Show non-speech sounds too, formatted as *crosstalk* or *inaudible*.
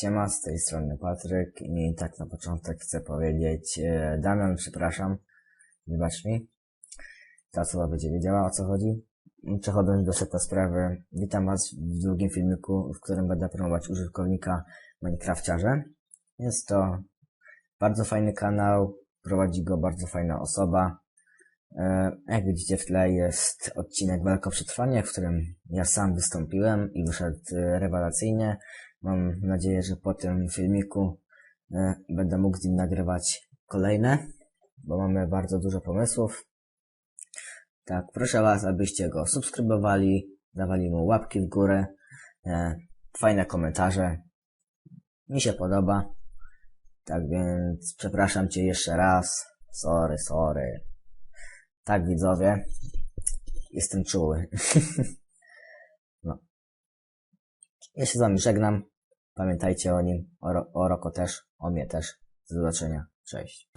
Siema, z tej strony Patryk i tak na początek chcę powiedzieć, e, Damian, przepraszam, wybacz mi, ta osoba będzie wiedziała o co chodzi. Przechodząc do szybko sprawy, witam Was w drugim filmiku, w którym będę promować użytkownika Minecrafciarze. Jest to bardzo fajny kanał, prowadzi go bardzo fajna osoba. E, Jak widzicie w tle jest odcinek Walka o Przetrwanie, w którym ja sam wystąpiłem i wyszedł e, rewelacyjnie. Mam nadzieję, że po tym filmiku e, będę mógł z nim nagrywać kolejne, bo mamy bardzo dużo pomysłów. Tak, proszę Was, abyście go subskrybowali, dawali mu łapki w górę, e, fajne komentarze. Mi się podoba. Tak więc przepraszam Cię jeszcze raz. Sorry, sorry. Tak, widzowie. Jestem czuły. *laughs* no. Ja się z Wami żegnam. Pamiętajcie o nim, o, Ro- o Roko też, o mnie też. Do zobaczenia. Cześć.